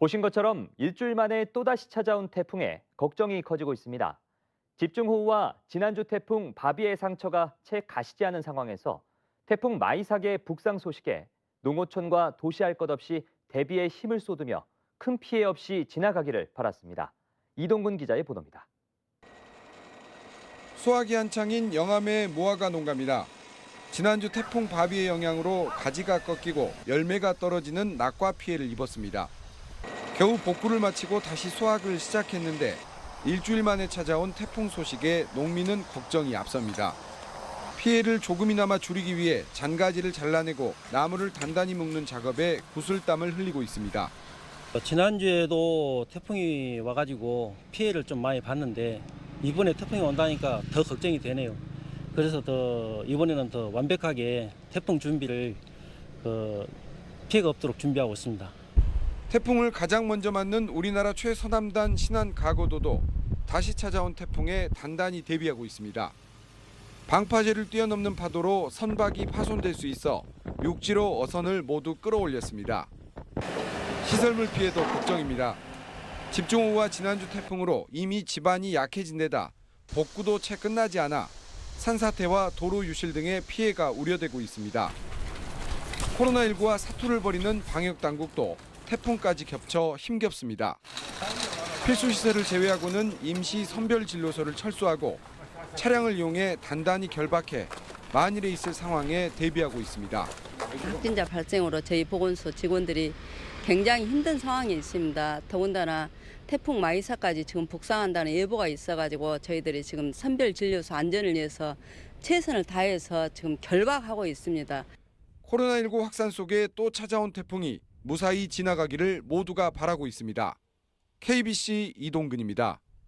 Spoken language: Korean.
보신 것처럼 일주일 만에 또다시 찾아온 태풍에 걱정이 커지고 있습니다. 집중호우와 지난주 태풍 바비의 상처가 채 가시지 않은 상황에서 태풍 마이삭의 북상 소식에 농어촌과 도시할 것 없이 대비에 힘을 쏟으며 큰 피해 없이 지나가기를 바랐습니다. 이동근 기자의 보도입니다. 수확이 한창인 영암의 무화과 농가입니다. 지난주 태풍 바비의 영향으로 가지가 꺾이고 열매가 떨어지는 낙과 피해를 입었습니다. 겨우 복구를 마치고 다시 수확을 시작했는데 일주일 만에 찾아온 태풍 소식에 농민은 걱정이 앞섭니다. 피해를 조금이나마 줄이기 위해 잔가지를 잘라내고 나무를 단단히 묶는 작업에 구슬땀을 흘리고 있습니다. 어, 지난주에도 태풍이 와가지고 피해를 좀 많이 봤는데 이번에 태풍이 온다니까 더 걱정이 되네요. 그래서 더 이번에는 더 완벽하게 태풍 준비를 그 피해가 없도록 준비하고 있습니다. 태풍을 가장 먼저 맞는 우리나라 최서남단 신안 가고도도 다시 찾아온 태풍에 단단히 대비하고 있습니다. 방파제를 뛰어넘는 파도로 선박이 파손될 수 있어 육지로 어선을 모두 끌어올렸습니다. 시설물 피해도 걱정입니다. 집중호우와 지난주 태풍으로 이미 집안이 약해진 데다 복구도 채 끝나지 않아 산사태와 도로 유실 등의 피해가 우려되고 있습니다. 코로나19와 사투를 벌이는 방역 당국도 태풍까지 겹쳐 힘겹습니다. 필수 시설을 제외하고는 임시 선별 진료소를 철수하고 차량을 이용해 단단히 결박해 만일에 있을 상황에 대비하고 있습니다. 확진자 발생으로 저희 보건소 직원들이 굉장히 힘든 상황에 있습니다. 더군다나 태풍 마이사까지 지금 북상한다는 예보가 있어가지고 저희들이 지금 선별 진료소 안전을 위해서 최선을 다해서 지금 결박하고 있습니다. 코로나19 확산 속에 또 찾아온 태풍이 무사히 지나가기를 모두가 바라고 있습니다. KBC 이동근입니다.